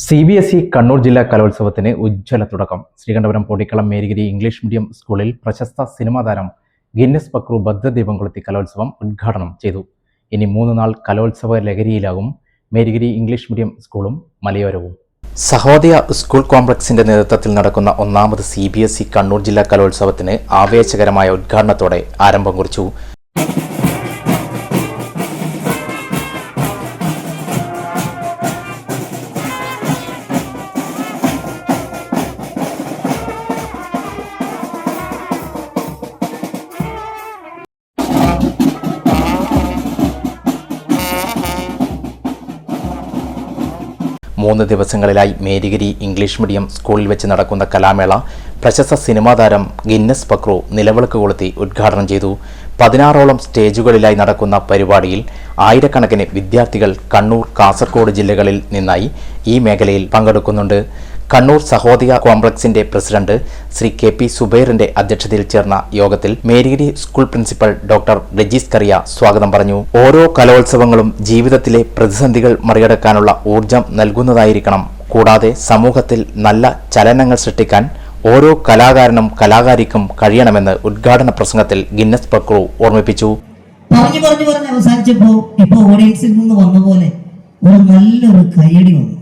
C B S E Kannur ജില്ലാ കലോത്സവത്തിന് ഉജ്ജ്വല തുടക്കം. ശ്രീകണ്ഠപുരം പൊടിക്കളം മേരിഗിരി ഇംഗ്ലീഷ് മീഡിയം സ്കൂളിൽ പ്രശസ്ത സിനിമാ താരം ഗിന്നസ് പക്രു ഭദ്രദീപം കൊളുത്തി കലോത്സവം ഉദ്ഘാടനം ചെയ്തു. ഇനി മൂന്ന് നാൾ കലോത്സവ ലഹരിയിലാകും മേരിഗിരി ഇംഗ്ലീഷ് മീഡിയം സ്കൂളും മലയോരവും. സഹോദയ സ്കൂൾ കോംപ്ലക്സിന്റെ നേതൃത്വത്തിൽ നടക്കുന്ന ഒന്നാമത് C B S E Kannur ജില്ലാ കലോത്സവത്തിന് ആവേശകരമായ ഉദ്ഘാടനത്തോടെ ആരംഭം കുറിച്ചു. മൂന്ന് ദിവസങ്ങളിലായി മേരിഗിരി ഇംഗ്ലീഷ് മീഡിയം സ്കൂളിൽ വെച്ച് നടക്കുന്ന കലാമേള പ്രശസ്ത സിനിമാ താരം ഗിന്നസ് പക്രു നിലവിളക്ക് കൊളുത്തി ഉദ്ഘാടനം ചെയ്തു. പതിനാറോളം സ്റ്റേജുകളിലായി നടക്കുന്ന പരിപാടിയിൽ ആയിരക്കണക്കിന് വിദ്യാർത്ഥികൾ കണ്ണൂർ കാസർഗോഡ് ജില്ലകളിൽ നിന്നായി ഈ മേഖലയിൽ പങ്കെടുക്കുന്നുണ്ട്. കണ്ണൂർ സഹോദയ കോംപ്ലക്സിന്റെ പ്രസിഡന്റ് ശ്രീ കെ പി സുബൈറിന്റെ അധ്യക്ഷതയിൽ ചേർന്ന യോഗത്തിൽ Marygiri school principal doctor Rajees Kariya സ്വാഗതം പറഞ്ഞു. ഓരോ കലോത്സവങ്ങളും ജീവിതത്തിലെ പ്രതിസന്ധികൾ മറികടക്കാനുള്ള ഊർജം നൽകുന്നതായിരിക്കണം. കൂടാതെ സമൂഹത്തിൽ നല്ല ചലനങ്ങൾ സൃഷ്ടിക്കാൻ ഓരോ കലാകാരനും കലാകാരിക്കും കഴിയണമെന്ന് ഉദ്ഘാടന പ്രസംഗത്തിൽ ഗിന്നസ് പക്രു ഓർമ്മിപ്പിച്ചു. പറഞ്ഞു പറഞ്ഞു പറഞ്ഞ് അവസാനിച്ചപ്പോ ഇപ്പൊ ഓഡിയൻസിൽ നിന്ന് വന്ന പോലെ ഒരു നല്ലൊരു കയ്യടി വന്നു.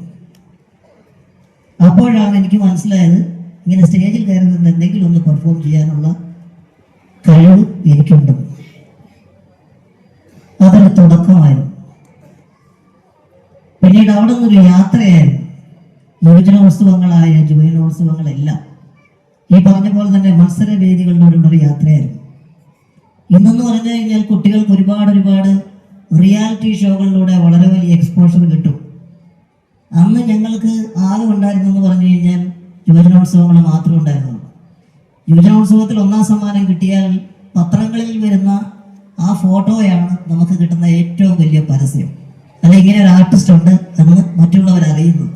അപ്പോഴാണ് എനിക്ക് മനസ്സിലായത് ഇങ്ങനെ സ്റ്റേജിൽ കയറി നിന്ന് എന്തെങ്കിലും ഒന്ന് പെർഫോം ചെയ്യാനുള്ള കഴിവ് എനിക്കുണ്ട്. അതൊരു തുടക്കമായിരുന്നു. പിന്നീട് അവിടെ നിന്നൊരു യാത്രയായിരുന്നു. യുവജനോത്സവങ്ങളായ ജുവനോത്സവങ്ങളെല്ലാം. ഈ പറഞ്ഞ പോലെ തന്നെ മത്സര വേദികളിലൂടെയുള്ള യാത്രയായിരുന്നു. ഇന്നെന്ന് പറഞ്ഞു കഴിഞ്ഞാൽ കുട്ടികൾക്ക് ഒരുപാട് ഒരുപാട് റിയാലിറ്റി ഷോകളിലൂടെ വളരെ വലിയ എക്സ്പോഷർ കിട്ടും. അന്ന് ഞങ്ങൾക്ക് ആകെ ഉണ്ടായിരുന്നെന്ന് പറഞ്ഞു കഴിഞ്ഞാൽ യുവജനോത്സവങ്ങൾ മാത്രമേ ഉണ്ടായിരുന്നുള്ളൂ. യുവജനോത്സവത്തിൽ ഒന്നാം സമ്മാനം കിട്ടിയാൽ പത്രങ്ങളിൽ വരുന്ന ആ ഫോട്ടോയാണ് നമുക്ക് കിട്ടുന്ന ഏറ്റവും വലിയ പരസ്യം. അല്ല ഇങ്ങനെ ഒരു ആർട്ടിസ്റ്റ് ഉണ്ട് എന്ന് മറ്റുള്ളവർ അറിയുന്നു.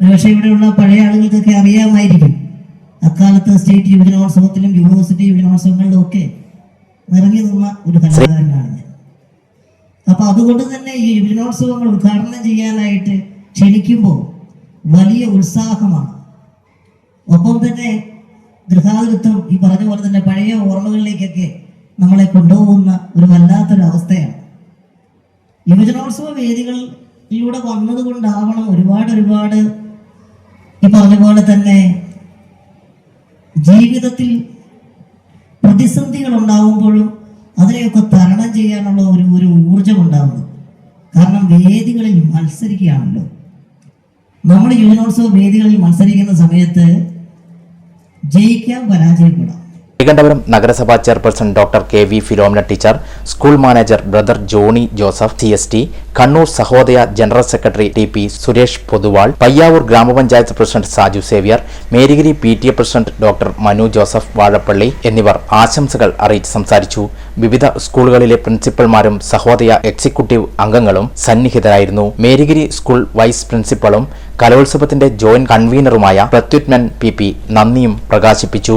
ഒരുപക്ഷെ ഇവിടെയുള്ള പഴയ ആളുകൾക്കൊക്കെ അറിയാമായിരിക്കും. അക്കാലത്ത് സ്റ്റേറ്റ് യുവജനോത്സവത്തിലും യൂണിവേഴ്സിറ്റി യുവജനോത്സവങ്ങളിലും ഒക്കെ നിറഞ്ഞു നിന്ന ഒരു കലാകാരനാണ് അപ്പൊ അതുകൊണ്ട് തന്നെ ഈ യുവജനോത്സവങ്ങൾ ഉദ്ഘാടനം ചെയ്യാനായിട്ട് ക്ഷണിക്കുമ്പോൾ വലിയ ഉത്സാഹമാണ്. ഒപ്പം തന്നെ ഗൃഹാതുരത്വം ഈ പറഞ്ഞ പോലെ തന്നെ പഴയ ഓർമ്മകളിലേക്കൊക്കെ നമ്മളെ കൊണ്ടുപോകുന്ന ഒരു വല്ലാത്തൊരു അവസ്ഥയാണ്. യുവജനോത്സവ വേദികളിലൂടെ വന്നതുകൊണ്ടാവണം ഒരുപാട് ഒരുപാട് ഈ പറഞ്ഞ പോലെ തന്നെ ജീവിതത്തിൽ പ്രതിസന്ധികൾ ഉണ്ടാകുമ്പോഴും അതിനെയൊക്കെ തരണം ചെയ്യാനുള്ള ഒരു ഒരു ഊർജം ഉണ്ടാവുന്നു കാരണം വേദികളിൽ മത്സരിക്കുകയാണല്ലോ. നമ്മൾ യുവനോത്സവ വേദികളിൽ മത്സരിക്കുന്ന സമയത്ത് ജയിക്കാം പരാജയപ്പെടാം. ശ്രീകണ്ഠപുരം നഗരസഭാ chairperson doctor K V Philomina teacher school manager brother Johny Joseph C S T Kannur Sahodaya general secretary T P Suresh Poduval Payyavoor grama panchayat president Saju Xavier Marygiri P T A president doctor Manu Joseph Vazhappally എന്നിവർ ആശംസകൾ അറിയിച്ച് സംസാരിച്ചു. വിവിധ സ്കൂളുകളിലെ പ്രിൻസിപ്പൽമാരും Sahodaya executive അംഗങ്ങളും സന്നിഹിതരായിരുന്നു. Marygiri school vice പ്രിൻസിപ്പളും കലോത്സവത്തിന്റെ ജോയിന്റ് കൺവീനറുമായ പ്രത്യുത്മൻ പി പി നന്ദിയും പ്രകാശിപ്പിച്ചു.